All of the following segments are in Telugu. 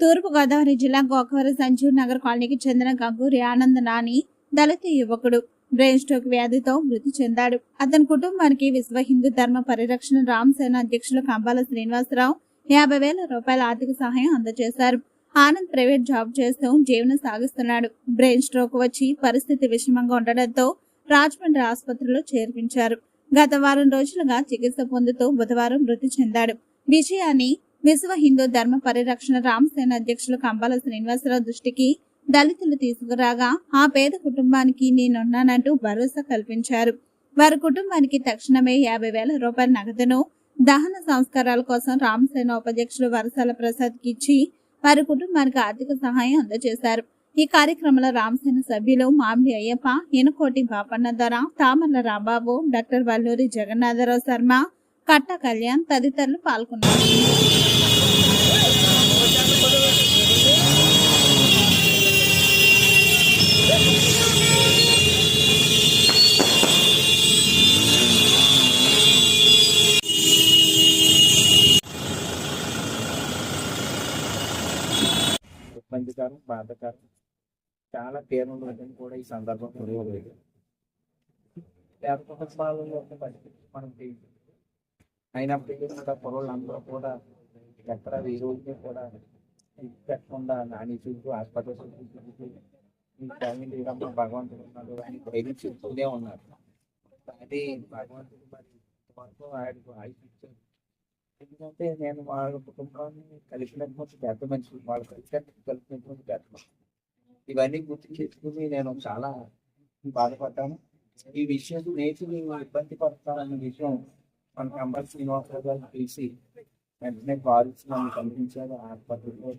తూర్పుగోదావరి జిల్లా గోకవరం సంజీవ్ నగర్ కాలనీకి చెందిన గంగూరి ఆనంద్ నాని దళిత యువకుడు. బ్రెయిన్ స్ట్రోక్ వ్యాధితో మృతి చెందాడు. అతని కుటుంబానికి విశ్వ హిందూ ధర్మ పరిరక్షణ రామసేన అధ్యక్షులు కంబాల శ్రీనివాసరావు యాభై వేల రూపాయల ఆర్థిక సహాయం అందజేశారు. ఆనంద్ ప్రైవేట్ జాబ్ చేస్తూ జీవనం సాగిస్తున్నాడు. బ్రెయిన్ స్ట్రోక్ వచ్చి పరిస్థితి విషమంగా ఉండడంతో రాజమండ్రి ఆసుపత్రిలో చేర్పించారు. గత వారం రోజులుగా చికిత్స పొందుతూ బుధవారం మృతి చెందాడు. విషయాన్ని విశ్వ హిందూ ధర్మ పరిరక్షణ రామసేన అధ్యక్షులు కంబాల శ్రీనివాసరావు దృష్టికి దళితులు తీసుకురాగా ఆ పేద కుటుంబానికి నేనున్నానంటూ భరోసా కల్పించారు. వారి కుటుంబానికి తక్షణమే యాభై వేల రూపాయల నగదును దహన సంస్కారాల కోసం రామసేన ఉపాధ్యక్షులు వరసాల ప్రసాద్కి ఇచ్చి వారి కుటుంబానికి ఆర్థిక సహాయం అందజేశారు. ఈ కార్యక్రమంలో రామసేన సభ్యులు మామిడి అయ్యప్ప ఎనుకోటి బాపన్న ధర తామర్ల రాంబాబు డాక్టర్ వల్లూరి జగన్నాథరావు శర్మ కట్ట కళ్యాణ్ తదితరులు పాల్గొన్నారు. ఇబ్బందికరం బాధకరం చాలా పేరు ఉండదని కూడా ఈ సందర్భం తెలియలేదు పేద కుటుంబాలలో ఉన్న పరిస్థితి మనం తెలియదు అయినప్పటికీ కూడా పొరలందరూ కూడా ఎక్కడ ఈ రోజుకి కూడా పెట్టకుండా నాని చూపు హాస్పిటల్ ఈ భగవంతుడు ఉన్నాడు. ఆయన ధైర్యం చెప్తూనే ఉన్నారు. అది భగవంతుడు మరి వరకు ఆయనకు ఆయుష్ ఇచ్చారు ఎందుకంటే నేను వాళ్ళ కుటుంబాన్ని కలిసినటువంటి పెద్ద మనుషులు వాళ్ళ కలిసినట్టు కలిసినటువంటి పెద్ద మనుషులు ఇవన్నీ గుర్తు చేసుకుని నేను చాలా బాధపడ్డాను. ఈ విషయం నేర్చుకుని ఇబ్బంది పడతానన్న విషయం మన మెంబర్ శ్రీనివాసరావు గారు తెలిసి వెంటనే కాల్ నన్ను కనిపించారు ఆసుపత్రిలో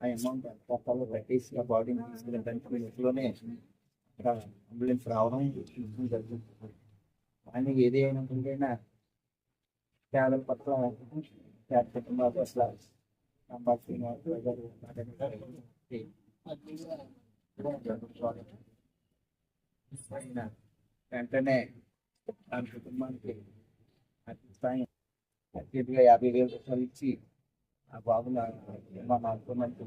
ఆ అమౌంట్ ఎంత కట్టాలో పెట్టేసి ఆ బాడీని తీసుకెళ్ళడానికి ఇంట్లోనే ఇక్కడ అంబులెన్స్ రావడం చూడడం జరిగింది కానీ ఏది అయినప్పటికైనా పేదల పట్ల పేద కుటుంబాల పట్ల మెంబర్ శ్రీనివాసరావు గారు వెంటనే దాని కుటుంబానికి అత్యధిగా యాభై వేల రూపాయలు ఇచ్చి ఆ బాబుల మా అనుకున్నట్టు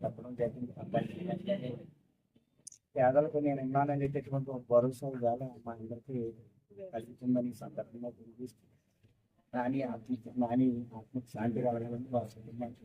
చెప్పడం జరిగింది. అబ్బాయి పేదలకు నేను ఇన్నాననేటటువంటి ఒక భరోసా ఇవాళ మా అందరికీ కలుగుతుందని సందర్భంగా తెలియజేస్తుంది నాని ఆత్మ నాని ఆత్మకు శాంతి కలగాలని వారి కుటుంబానికి